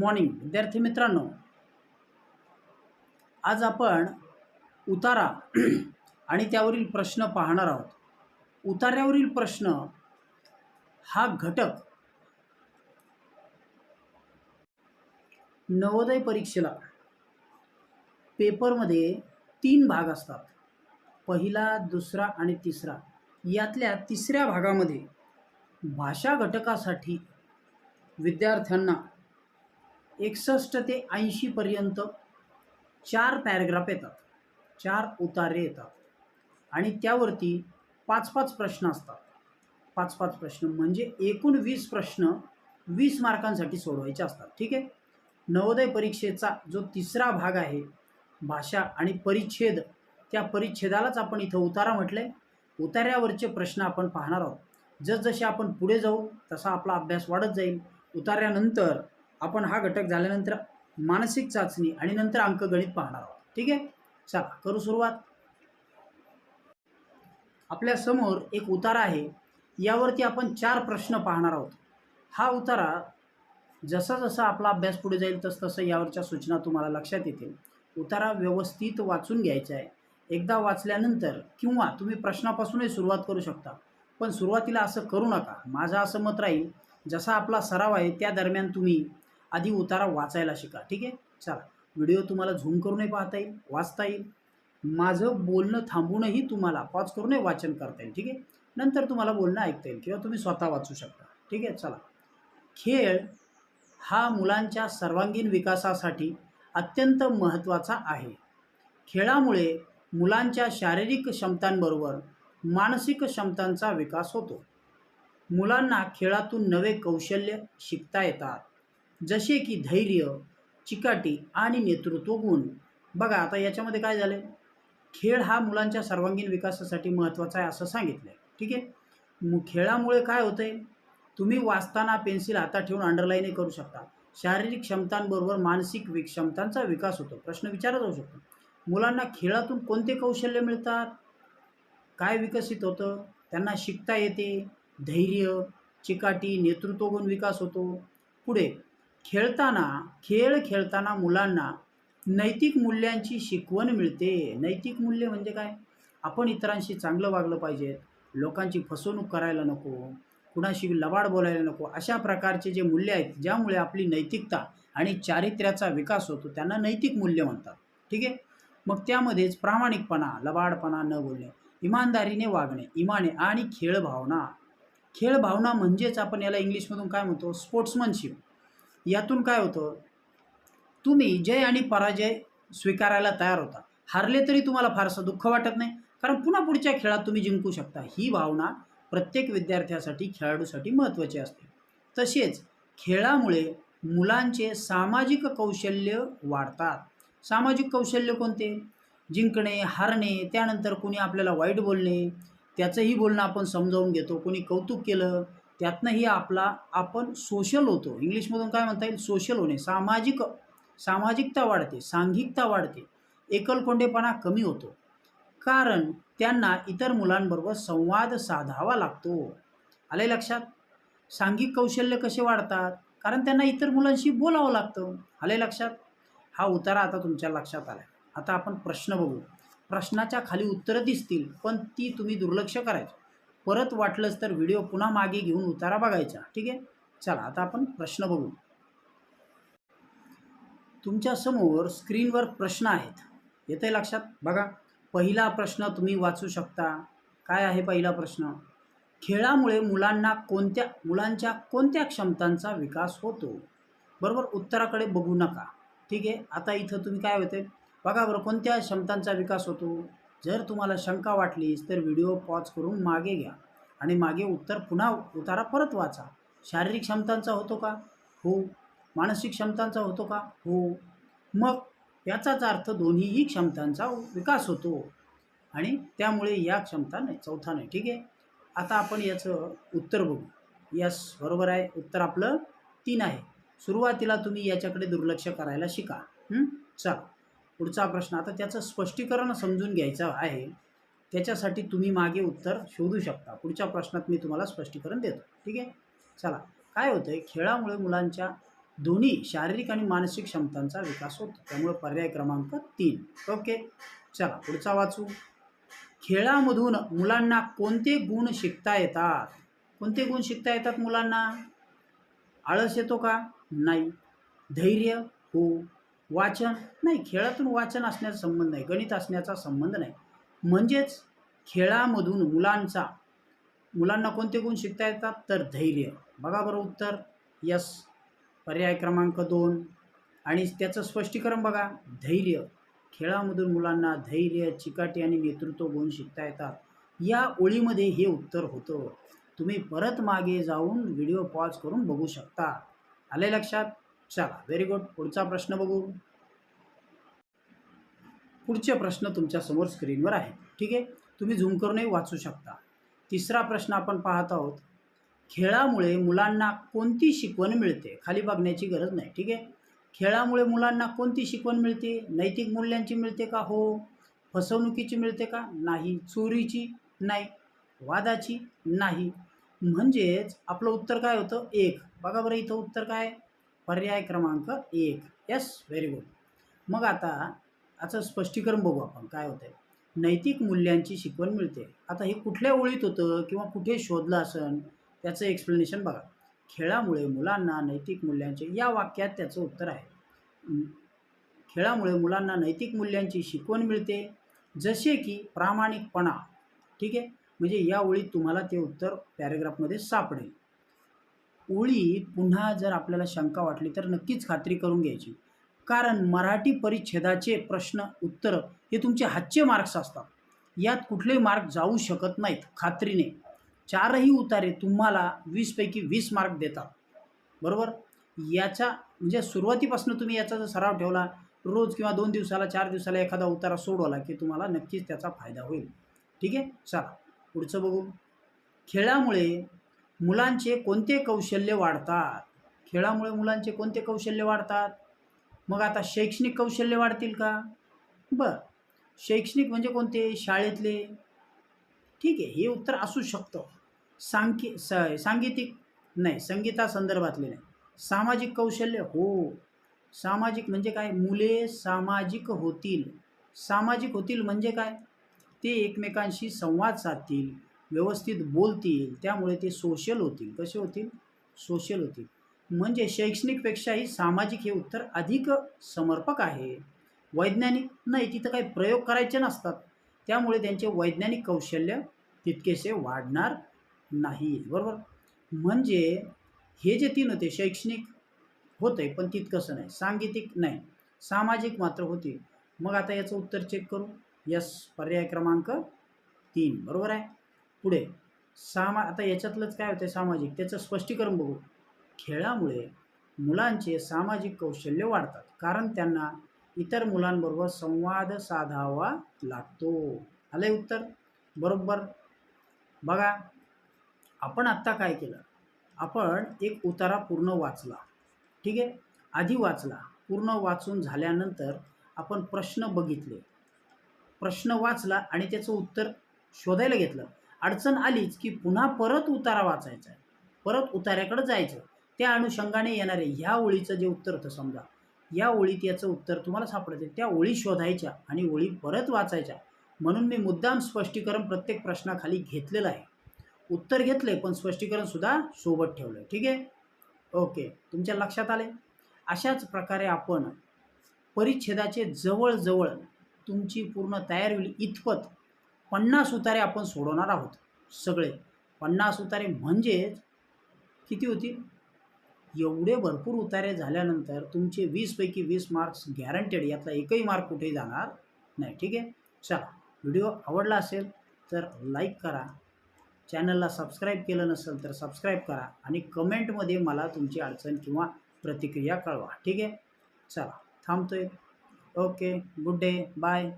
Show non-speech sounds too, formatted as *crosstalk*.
Morning. विद्यार्थी मित्रांनो आज आपण उतारा *clears throat* आणि त्यावरील प्रश्न पाहणार आहोत. उतार्यावरील प्रश्न हा घटक नवोदय परीक्षेला पेपरमध्ये तीन भाग असतात. पहिला दुसरा आणि तिसरा. यातल्या तिसऱ्या भागामध्ये भाषा घटकासाठी विद्यार्थ्यांना एकसष्ट ते ऐंशीपर्यंत चार पॅरेग्राफ येतात. चार उतारे येतात. आणि त्यावरती पाच पाच प्रश्न असतात. पाच पाच प्रश्न म्हणजे एकूण वीस प्रश्न वीस मार्कांसाठी सोडवायचे असतात. ठीक आहे? नवोदय परीक्षेचा जो तिसरा भाग आहे भाषा आणि परिच्छेद त्या परिच्छेदालाच आपण इथं उतारा म्हटलं आहे उतार्यावरचे प्रश्न आपण पाहणार आहोत. जसजसे आपण पुढे जाऊ तसा आपला अभ्यास वाढत जाईल. उतार्यानंतर आपण हा घटक झाल्यानंतर मानसिक चाचणी आणि नंतर अंकगणित पाहणार आहोत. ठीक आहे? चला करू सुरुवात. आपल्यासमोर एक उतारा आहे. यावरती आपण चार प्रश्न पाहणार आहोत. हा उतारा जसा जसा आपला अभ्यास पुढे जाईल तस तसं यावरच्या सूचना तुम्हाला लक्षात येतील. उतारा व्यवस्थित वाचून घ्यायचा आहे. एकदा वाचल्यानंतर किंवा तुम्ही प्रश्नापासूनही सुरुवात करू शकता. पण सुरुवातीला असं करू नका. माझं असं मत राहील जसा आपला सराव आहे त्या दरम्यान तुम्ही आधी उतारा वाचायला शिका. ठीक आहे? चला. व्हिडिओ तुम्हाला झूम करूनही पाहता येईल वाचता येईल. माझं बोलणं थांबूनही तुम्हाला पॉज करूनही वाचन करता येईल. ठीक आहे? नंतर तुम्हाला बोलणं ऐकता येईल किंवा तुम्ही स्वतः वाचू शकता. ठीक आहे? चला. खेळ हा मुलांच्या सर्वांगीण विकासासाठी अत्यंत महत्त्वाचा आहे. खेळामुळे मुलांच्या शारीरिक क्षमतांबरोबर मानसिक क्षमतांचा विकास होतो. मुलांना खेळातून नवे कौशल्य शिकता येतात. जसे की धैर्य चिकाटी आणि नेतृत्व गुण. बघा आता याच्यामध्ये काय झालं खेळ हा मुलांच्या सर्वांगीण विकासासाठी महत्त्वाचा आहे असं सांगितलं आहे ठीक आहे? खेळामुळे काय होतं आहे तुम्ही वाचताना पेन्सिल हातात ठेवून अंडरलाईनही करू शकता. शारीरिक क्षमतांबरोबर मानसिक वि क्षमतांचा विकास होतो. प्रश्न विचारला जाऊ शकतो. मुलांना खेळातून कोणते कौशल्य मिळतात? काय विकसित होतं? त्यांना शिकता येते. धैर्य चिकाटी नेतृत्वगुण विकास होतो. पुढे खेळताना खेळ खेळताना मुलांना नैतिक मूल्यांची शिकवण मिळते. नैतिक मूल्य म्हणजे काय? आपण इतरांशी चांगलं वागलं पाहिजे. लोकांची फसवणूक करायला नको. कुणाशी लबाड बोलायला नको. अशा प्रकारचे जे मूल्य आहेत ज्यामुळे आपली नैतिकता आणि चारित्र्याचा विकास होतो त्यांना नैतिक मूल्य म्हणतात. ठीक आहे? मग त्यामध्येच प्रामाणिकपणा लबाडपणा न बोलणे इमानदारीने वागणे इमाने आणि खेळ भावना खेळ भावना म्हणजेच आपण याला इंग्लिशमधून काय म्हणतो? स्पोर्ट्समनशिप. यातून काय होतं? तुम्ही जय आणि पराजय स्वीकारायला तयार होता. हारले तरी तुम्हाला फारसं दुःख वाटत नाही. कारण पुन्हा पुढच्या खेळात तुम्ही जिंकू शकता. ही भावना प्रत्येक विद्यार्थ्यासाठी खेळाडूसाठी महत्त्वाची असते. तसेच खेळामुळे मुलांचे सामाजिक कौशल्य वाढतात. सामाजिक कौशल्य कोणते? जिंकणे हारणे त्यानंतर कोणी आपल्याला वाईट बोलणे त्याचंही बोलणं आपण समजावून घेतो. कोणी कौतुक केलं त्यातनंही आपला आपण सोशल होतो. इंग्लिशमधून काय म्हणता येईल? सोशल होणे. सामाजिक सामाजिकता वाढते सांघिकता वाढते एकलकोंडेपणा कमी होतो. कारण त्यांना इतर मुलांबरोबर संवाद साधावा लागतो. आले लक्षात? सांघिक कौशल्य कसे वाढतात? कारण त्यांना इतर मुलांशी बोलावं लागतं. आले लक्षात? हा उतारा आता तुमच्या लक्षात आला आता आपण प्रश्न बघू. प्रश्नाच्या खाली उत्तरं दिसतील पण ती तुम्ही दुर्लक्ष करायचं. परत वाटलंच तर व्हिडिओ पुन्हा मागे घेऊन उतारा बघायचा. ठीक आहे? चला आता आपण प्रश्न बघू. तुमच्यासमोर स्क्रीनवर प्रश्न आहेत. येतं आहे लक्षात? बघा. पहिला प्रश्न तुम्ही वाचू शकता. काय आहे पहिला प्रश्न? खेळामुळे मुलांना कोणत्या मुलांच्या कोणत्या क्षमतांचा विकास होतो? बरोबर? उत्तराकडे बघू नका. ठीक आहे? आता इथं तुम्ही काय होते बघा बरं कोणत्या क्षमतांचा विकास होतो? जर तुम्हाला शंका वाटलीच तर व्हिडिओ पॉज करून मागे घ्या. आणि मागे उत्तर पुन्हा उतारा परत वाचा. शारीरिक क्षमतांचा होतो का? हो. मानसिक क्षमतांचा होतो का? हो. मग याचाच अर्थ दोन्हीही क्षमतांचा विकास होतो. आणि त्यामुळे या क्षमता नाही चौथा नाही. ठीक आहे? आता आपण याचं उत्तर बघू. यस बरोबर आहे. उत्तर आपलं तीन आहे. सुरुवातीला तुम्ही याच्याकडे दुर्लक्ष करायला शिका. चला. पुढचा प्रश्न. आता त्याचं स्पष्टीकरण समजून घ्यायचं आहे. त्याच्यासाठी तुम्ही मागे उत्तर शोधू शकता. पुढच्या प्रश्नात मी तुम्हाला स्पष्टीकरण देतो. ठीक आहे? चला. काय होतं आहे खेळामुळे मुलांच्या दोन्ही शारीरिक आणि मानसिक क्षमतांचा विकास होतो. त्यामुळे पर्याय क्रमांक तीन. ओके? चला. पुढचा वाचू. खेळामधून मुलांना कोणते गुण शिकता येतात? कोणते गुण शिकता येतात मुलांना? आळस येतो का? नाही. धैर्य? हो. वाचन नाही खेळातून वाचन असण्याचा संबंध नाही गणित असण्याचा संबंध नाही. म्हणजेच खेळामधून मुलांचा मुलांना कोणते गुण शिकता येतात? तर धैर्य. बघा बरं उत्तर. यस. पर्याय क्रमांक दोन. आणि त्याचं स्पष्टीकरण बघा. धैर्य. खेळामधून मुलांना धैर्य चिकाटी आणि नेतृत्व गुण शिकता येतात. या ओळीमध्ये हे उत्तर होतं. तुम्ही परत मागे जाऊन व्हिडिओ पॉज करून बघू शकता. आले लक्षात? चला व्हेरी गुड पुढचा प्रश्न बघू. पुढचे प्रश्न तुमच्यासमोर स्क्रीनवर आहे ठीक आहे? तुम्ही झूम करूनही वाचू शकता. तिसरा प्रश्न आपण पाहत आहोत. खेळामुळे मुलांना कोणती शिकवण मिळते? खाली बघण्याची गरज नाही. ठीक आहे? खेळामुळे मुलांना कोणती शिकवण मिळते? नैतिक मूल्यांची मिळते का? हो. फसवणुकीची मिळते का? नाही. चोरीची नाही. वादाची नाही. म्हणजेच आपलं उत्तर काय होतं? एक. बघा बरं इथं उत्तर काय पर्याय क्रमांक एक. येस व्हेरी गुड मग आता याचं स्पष्टीकरण बघू आपण काय होतं आहे नैतिक मूल्यांची शिकवण मिळते. आता हे कुठल्या ओळीत होतं किंवा कुठे शोधलं असन त्याचं एक्सप्लेनेशन बघा. खेळामुळे मुलांना नैतिक मूल्यांचे या वाक्यात त्याचं उत्तर आहे. खेळामुळे मुलांना नैतिक मूल्यांची शिकवण मिळते. जसे की प्रामाणिकपणा. ठीक आहे? म्हणजे या ओळीत तुम्हाला ते उत्तर पॅरेग्राफमध्ये सापडेल. ओळी पुन्हा जर आपल्याला शंका वाटली तर नक्कीच खात्री करून घ्यायची. कारण मराठी परिच्छेदाचे प्रश्न उत्तर हे तुमचे हातचे मार्क्स असतात. यात कुठलेही मार्क जाऊ शकत नाहीत खात्रीने. चारही उतारे तुम्हाला वीसपैकी वीस मार्क देतात. बरोबर? याचा म्हणजे सुरुवातीपासून तुम्ही याचा जर सराव ठेवला रोज किंवा दोन दिवसाला चार दिवसाला एखादा उतारा सोडवला की तुम्हाला नक्कीच त्याचा फायदा होईल. ठीक आहे? चला पुढचं बघू. खेळामुळे मुलांचे कोणते कौशल्य वाढतात? खेळामुळे मुलांचे कोणते कौशल्य वाढतात? मग आता शैक्षणिक कौशल्य वाढतील का? बरं. शैक्षणिक म्हणजे कोणते? शाळेतले. ठीक आहे हे उत्तर असू शकतं. सांकी स सांगीतिक नाही संगीता संदर्भातले नाही. सामाजिक कौशल्य? हो. सामाजिक म्हणजे काय? मुले सामाजिक होतील. सामाजिक होतील म्हणजे काय? ते एकमेकांशी संवाद साधतील. व्यवस्थित बोलतील त्यामुळे ते सोशल होतील. कसे होतील? सोशल होतील. म्हणजे शैक्षणिकपेक्षाही सामाजिक हे उत्तर अधिक समर्पक आहे. वैज्ञानिक नाही तिथं काही प्रयोग करायचे नसतात. त्यामुळे त्यांचे वैज्ञानिक कौशल्य तितकेसे वाढणार नाही बरोबर? म्हणजे हे जे तीन होते शैक्षणिक होते पण तितकंसं नाही. सांगीतिक नाही. सामाजिक मात्र होते मग आता याचं उत्तर चेक करू. यस पर्याय क्रमांक तीन. बरोबर आहे? पुढे. सामा आता याच्यातलंच काय होतं सामाजिक? त्याचं स्पष्टीकरण बघू. खेळामुळे मुलांचे सामाजिक कौशल्य वाढतात. कारण त्यांना इतर मुलांबरोबर संवाद साधावा लागतो. आले उत्तर? बरोबर. बघा आपण आत्ता काय केलं? आपण एक उतारा पूर्ण वाचला. ठीक आहे? आधी वाचला. पूर्ण वाचून झाल्यानंतर आपण प्रश्न बघितले. प्रश्न वाचला आणि त्याचं उत्तर शोधायला घेतलं. अडचण आलीच की पुन्हा परत उतारा वाचायचा आहे. परत उतार्याकडे जायचं. त्या अनुषंगाने येणारे ह्या ओळीचं जे उत्तर होतं समजा या ओळीत याचं उत्तर तुम्हाला सापडते. त्या ओळी शोधायच्या आणि ओळी परत वाचायच्या. म्हणून मी मुद्दाम स्पष्टीकरण प्रत्येक प्रश्नाखाली घेतलेलं आहे. उत्तर घेतले पण स्पष्टीकरणसुद्धा सोबत ठेवलं ठीक आहे? ओके. तुमच्या लक्षात आले अशाच प्रकारे आपण परिच्छेदाचे जवळजवळ तुमची पूर्ण तयारी होईल इतपत पन्नास उतारे आपण सोडवणार आहोत सगळे. पन्नास उतारे म्हणजेच किती होतील एवढे भरपूर उतारे झाल्यानंतर तुमचे वीसपैकी वीस मार्क्स गॅरंटेड यातला एकही मार्क कुठेही जाणार नाही. ठीक आहे? चला व्हिडिओ आवडला असेल तर लाईक करा. चॅनलला सबस्क्राईब केलं नसेल तर सबस्क्राईब करा आणि कमेंटमध्ये मला तुमची अडचण किंवा प्रतिक्रिया कळवा. ठीक आहे? चला थांबतोय. Okay good day bye